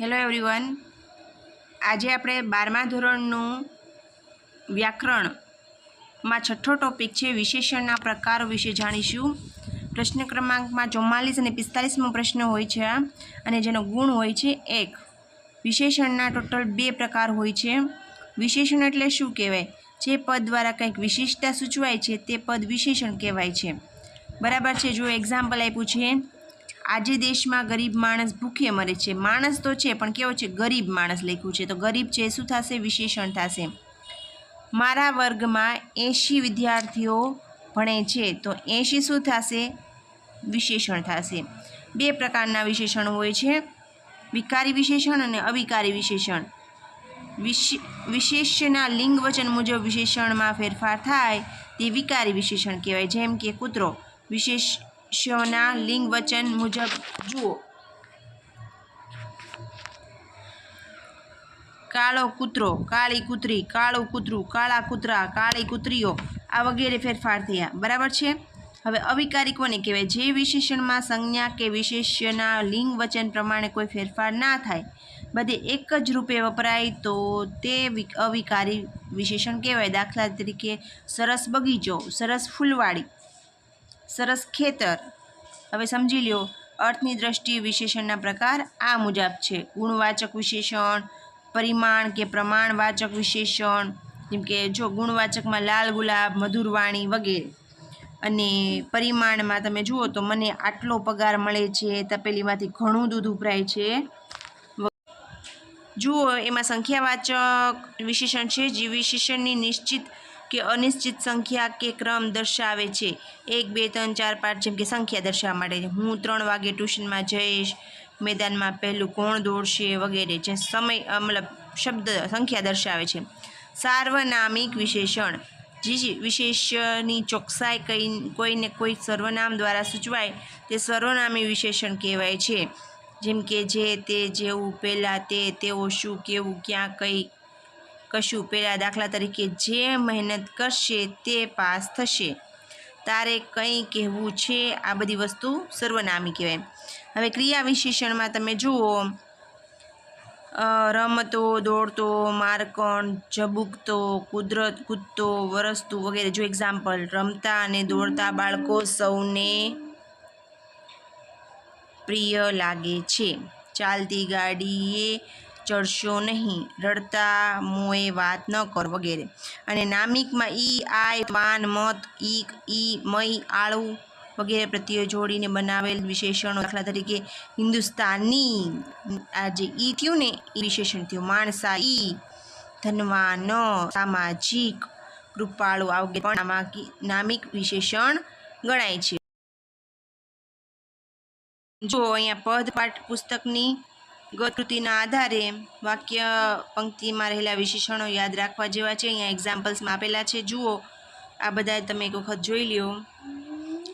Hello everyone આજે આપણે બારમા ધોરણનું વ્યાકરણમાં છઠ્ઠો ટોપિક છે, વિશેષણના પ્રકારો વિશે જાણીશું. પ્રશ્ન ક્રમાંકમાં ચુમ્માલીસ અને પિસ્તાલીસમો પ્રશ્ન હોય છે અને જેનો ગુણ હોય છે એક. વિશેષણના ટોટલ બે પ્રકાર હોય છે. વિશેષણ એટલે શું કહેવાય? જે પદ દ્વારા કંઈક વિશિષ્ટતા સૂચવાય છે, તે પદ વિશેષણ કહેવાય છે. બરાબર છે, જો એક્ઝામ્પલ આપ્યું છે આજે દેશમાં ગરીબ માણસ ભૂખે મરે છે. માણસ તો છે, પણ કેવો છે? ગરીબ માણસ લખ્યું છે. તો ગરીબ છે, શું થશે? વિશેષણ થશે. મારા વર્ગમાં એંશી વિદ્યાર્થીઓ ભણે છે. તો એંશી શું થશે? વિશેષણ થશે. બે પ્રકારના વિશેષણ હોય છે. વિકારી વિશેષણ અને અવિકારી વિશેષણ. વિશે વિશેષ્યના લિંગ વચન મુજબ વિશેષણમાં ફેરફાર થાય તે વિકારી વિશેષણ કહેવાય. જેમ કે કૂતરો. વિશેષ્યોના લિંગ વચન મુજબ જુઓ. કાળો કૂતરો, કાળી કૂતરી, કાળું કૂતરું, કાળા કૂતરા, કાળી કૂતરીઓ, આ વગેરે ફેરફાર થયા. બરાબર છે? હવે અવિકારી કોને કહેવાય? જે વિશેષણમાં સંજ્ઞા કે વિશેષ્યના લિંગ વચન પ્રમાણે કોઈ ફેરફાર ના થાય, બધે એક જ રૂપે વપરાય, તો તે અવિકારી વિશેષણ કહેવાય. દાખલા તરીકે, સરસ બગીચો, સરસ ફૂલવાડી સરસ ખેતર. હવે સમજી લ્યો, અર્થની દ્રષ્ટિએ વિશેષણના પ્રકાર આ મુજબ છે. ગુણવાચક વિશેષણ, પરિમાણ કે પ્રમાણવાચક વિશેષણ, જેમ કે જો ગુણવાચકમાં લાલ ગુલાબ મધુરવાણી વગેરે. અને પરિમાણમાં તમે જુઓ તો મને આટલો પગાર મળે છે, તપેલીમાંથી ઘણું દૂધ ઉભરાય છે. જુઓ, એમાં સંખ્યાવાચક વિશેષણ છે. જે વિશેષણની નિશ્ચિત કે અનિશ્ચિત સંખ્યા કે ક્રમ દર્શાવે છે. એક, બે, ત્રણ, ચાર, પાંચ જેમ કે સંખ્યા દર્શાવવા માટે. હું ત્રણ વાગે ટ્યુશનમાં જઈશ, મેદાનમાં પહેલું કોણ દોડશે વગેરે, જે સમય મતલબ શબ્દ, સંખ્યા દર્શાવે છે. સાર્વનામિક વિશેષણ. જે વિશેષની ચોકસાઈ કઈ, કોઈને કોઈ સર્વનામ દ્વારા સૂચવાય, તે સર્વનામી વિશેષણ કહેવાય છે. જેમ કે જે, તે, જેવું, પહેલાં, તે, તેઓ શું, કેવું, ક્યાં, કઈ કશું પહેલાં દાખલા તરીકે જે મહેનત કરશે તે પાસ થશે. તારે કંઈ કહેવું છે? આ બધી વસ્તુ સર્વનામી કહેવાય. હવે ક્રિયા વિશેષણમાં તમે જુઓ રમતો, દોડતો મારકણ ઝબૂકતો, કુદરત, કૂદતો, વરસતું વગેરે. જો એક્ઝામ્પલ રમતા અને દોડતા બાળકો સૌને પ્રિય લાગે છે. ચાલતી ગાડીએ ચડશો નહીં. રડતા મોએ વાત ન કર વગેરે. અને નામિકમાં ઈ આય પાન મત, ઈક, ઈ મય આળું વગેરે પ્રત્યે જોડીને બનાવેલ વિશેષણો દાખલા તરીકે હિન્દુસ્તાની આ જે ઈ થયું ને એ વિશેષણ થયું. માણસા ઈ, ધનવાન, સામાજિક, કૃપાળુ આવગે. પણ નામાકી- નામિક વિશેષણ ગણાય છે. જો અહીંયા પદ પાઠ પુસ્તકની ગતિના આધારે વાક્ય પંક્તિમાં રહેલા વિશેષણો યાદ રાખવા જેવા છે. અહીંયા એક્ઝામ્પલ્સમાં આપેલા છે. જુઓ, આ બધા તમે એક વખત જોઈ લ્યો.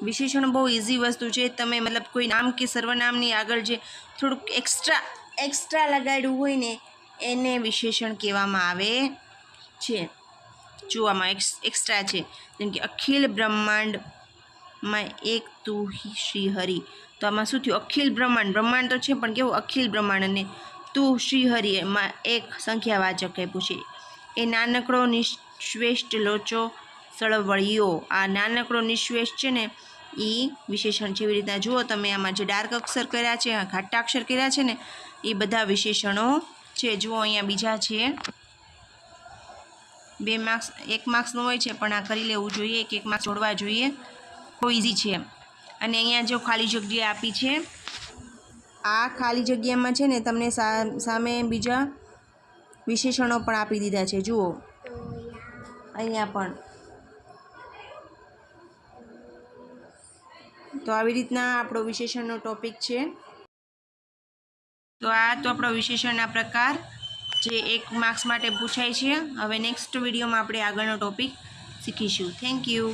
વિશેષણો બહુ ઇઝી વસ્તુ છે. તમે મતલબ કોઈ નામ કે સર્વનામની આગળ જે થોડુંક એક્સ્ટ્રા એક્સ્ટ્રા લગાડ્યું હોય ને, એને વિશેષણ કહેવામાં આવે છે. જોવામાં એક્સ્ટ્રા છે. જેમ કે, અખિલ બ્રહ્માંડમાં એક તું શ્રી હરિ. તો આમાં શું થયું? અખિલ બ્રહ્માંડ. બ્રહ્માંડ તો છે, પણ કેવું? અખિલ બ્રહ્માંડ અને તું શ્રી હરિ એમાં એક સંખ્યાવાચક આપ્યું છે. એ નાનકડો નિશ્વેષ્ટ લોચો સળવળિયો. આ નાનકડો નિશ્વેષ્ટ છે ને એ વિશેષણ જેવી રીતના જુઓ તમે, આમાં જે ડાર્ક અક્ષર કર્યા છે ઘાટાક્ષર કર્યા છે ને એ બધા વિશેષણો છે. જુઓ અહીંયા બીજા છે. બે માર્ક્સ, એક માર્ક્સનું હોય છે, પણ આ કરી લેવું જોઈએ, એક એક માર્ક્સ જોડવા જોઈએ. બહુ ઇઝી છે. અને અહીંયા જો ખાલી જગ્યા આપી છે, આ ખાલી જગ્યામાં છે ને તમને સામે બીજા વિશેષણો પણ આપી દીધા છે, જુઓ. અહીંયા પણ. તો આવી રીતના આપણો વિશેષણનો ટોપિક છે. તો આ તો આપણો વિશેષણના પ્રકાર જે એક માર્ક્સ માટે પૂછાય છે. હવે નેક્સ્ટ વિડીયોમાં આપણે આગળનો ટોપિક શીખીશું. Thank you.